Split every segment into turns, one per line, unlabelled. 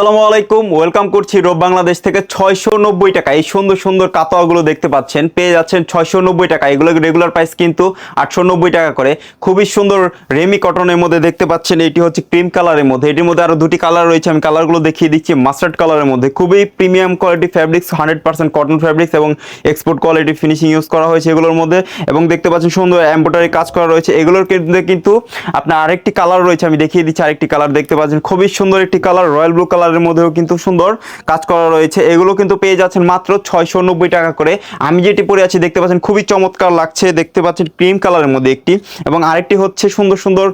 আসসালামু আলাইকুম। ওয়েলকাম করছি রোব বাংলাদেশ থেকে ছয়শো নব্বই টাকা। এই সুন্দর সুন্দর কাতোয়াগুলো দেখতে পাচ্ছেন। পেয়ে যাচ্ছেন ছয়শো নব্বই টাকা। এগুলো রেগুলার প্রাইস কিন্তু আটশো নব্বই টাকা করে। খুবই সুন্দর রেমি কটনের মধ্যে দেখতে পাচ্ছেন। এটি হচ্ছে ক্রিম কালারের মধ্যে। এটির মধ্যে আরও দুটি কালার রয়েছে। আমি কালারগুলো দেখিয়ে দিচ্ছি। মাস্টার্ড কালারের মধ্যে। খুবই premium quality fabrics hundred percent cotton fabrics এবং এক্সপোর্ট কোয়ালিটি ফিনিশিং ইউজ করা হয়েছে এগুলোর মধ্যে। এবং দেখতে পাচ্ছেন সুন্দর এম্ব্রয়ডারি কাজ করা রয়েছে। এগুলোর কিন্তু আপনার আরেকটি কালার রয়েছে। আমি দেখিয়ে দিচ্ছি আরেকটি কালার দেখতে পাচ্ছেন খুবই সুন্দর একটি কালার রয়্যাল ব্লু কালারের মধ্যেও কিন্তু সুন্দর কাজ করা রয়েছে। এগুলো কিন্তু পেয়ে যাচ্ছেন মাত্র ছয়শো নব্বই টাকা করে। আমি যেটি পরে আছি দেখতে পাচ্ছেন, খুবই চমৎকার লাগছে। দেখতে পাচ্ছেন ক্রিম কালারের মধ্যে একটি এবং আরেকটি হচ্ছে সুন্দর সুন্দর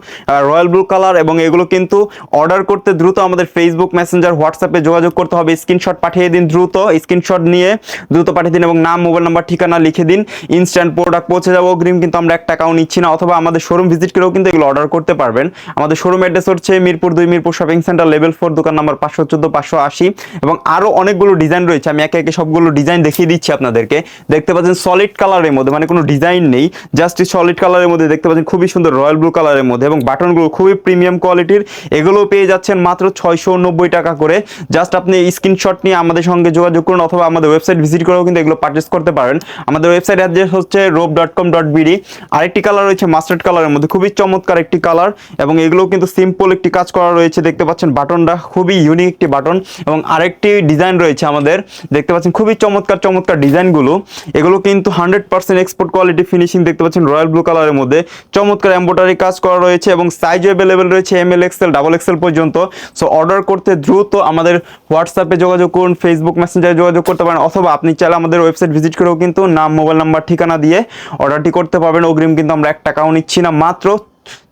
রয়্যাল ব্লু কালার এবং এগুলো কিন্তু অর্ডার করতে দ্রুত আমাদের ফেসবুক মেসেঞ্জার হোয়াটসঅ্যাপে যোগাযোগ করতে হবে। স্ক্রিনশট পাঠিয়ে দিন দ্রুত স্ক্রিনশট নিয়ে দ্রুত পাঠিয়ে দিন এবং নাম মোবাইল নাম্বার ঠিকানা লিখে দিন। ইনস্ট্যান্ট প্রোডাক্ট পৌঁছে যাব। অগ্রিম কিন্তু আমরা এক টাকাও নিচ্ছি না অথবা আমাদের শোরুম ভিজিট করেও কিন্তু এগুলো অর্ডার করতে পারবেন। আমাদের শোরুম অ্যাড্রেস হচ্ছে মিরপুর দুই, Mirpur shopping centre level four দোকান নাম্বার পাঁচশো চোদ্দ পাঁচশো আশি এবং আরও অনেকগুলো ডিজাইন রয়েছে। আমি একে একে সবগুলো ডিজাইন দেখিয়ে দিচ্ছি আপনাদেরকে। দেখতে পাচ্ছেন সলিড কালারের মধ্যে মানে কোনো ডিজাইন নেই জাস্ট সলিড কালারের মধ্যে দেখতে পাচ্ছেন খুবই সুন্দর রয়্যাল ব্লু কালারের মধ্যে এবং বাটনগুলো খুবই প্রিমিয়াম কোয়ালিটির এগুলো পেয়ে যাচ্ছেন মাত্র ছয়শো নব্বই টাকা করে। জাস্ট আপনি স্ক্রিনশট নিয়ে আমাদের সঙ্গে যোগাযোগ করুন অথবা আমাদের ওয়েবসাইট ভিজিট করেও কিন্তু এগুলো পারচেস করতে পারেন। আমাদের ওয়েবসাইট অ্যাড্রেস হচ্ছে rope dot com dot BD আরেকটি কালার রয়েছে মাস্টার্ড কালারের মধ্যে, খুবই চমৎকার একটি কালার এবং এগুলো কিন্তু সিম্পল একটি কাজ করা রয়েছে। দেখতে পাচ্ছেন বাটনটা খুবই ইউনিক একটি বাটন এবং আরেকটি ডিজাইন রয়েছে আমাদের। দেখতে পাচ্ছেন খুবই চমৎকার চমৎকার ডিজাইনগুলো। এগুলো কিন্তু hundred percent export quality finishing দেখতে পাচ্ছেন রয়্যাল ব্লু কালারের মধ্যে। চমৎকার এম্বোটারি কাজ করা রয়েছে এবং সাইজ অ্যাভেলেবেল রয়েছে M L XL double XL পর্যন্ত। সো অর্ডার করতে দ্রুত আমাদের হোয়াটসঅ্যাপে যোগাযোগ করুন ফেসবুক মেসেঞ্জারে যোগাযোগ করতে পারেন, অথবা আপনি চাইলে আমাদের ওয়েবসাইট ভিজিট করেও কিন্তু নাম মোবাইল নাম্বার ঠিকানা দিয়ে অর্ডারটি করতে পারবেন। অগ্রিম কিন্তু আমরা এক টাকাও নিচ্ছি না, মাত্র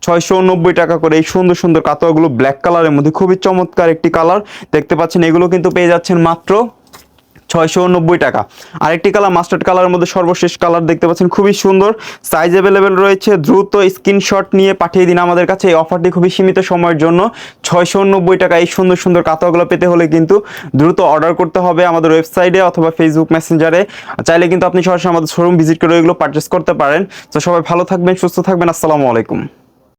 ছয়শো নব্বই টাকা করে এই সুন্দর সুন্দর কাতোয়াগুলো ব্ল্যাক কালারের মধ্যে খুবই চমৎকার একটি কালার দেখতে পাচ্ছেন, এগুলো কিন্তু পেয়ে যাচ্ছেন মাত্র ছয়শো নব্বই টাকা। আরেকটি কালার মাস্টার্ড কালারের মধ্যে সর্বশেষ কালার দেখতে পাচ্ছেন, খুবই সুন্দর। সাইজ অ্যাভেলেবেল রয়েছে, দ্রুত স্ক্রিনশট নিয়ে পাঠিয়ে দিন আমাদের কাছে। এই অফারটি খুবই সীমিত সময়ের জন্য। ছয়শো নব্বই টাকা এই সুন্দর সুন্দর কাতাগুলো পেতে হলে কিন্তু দ্রুত অর্ডার করতে হবে আমাদের ওয়েবসাইটে অথবা ফেসবুক মেসেঞ্জারে চাইলে কিন্তু আপনি সরাসরি আমাদের শোরুম ভিজিট করে এগুলো পারচেস করতে পারেন। তো সবাই ভালো থাকবেন, সুস্থ থাকবেন। আসসালামু আলাইকুম।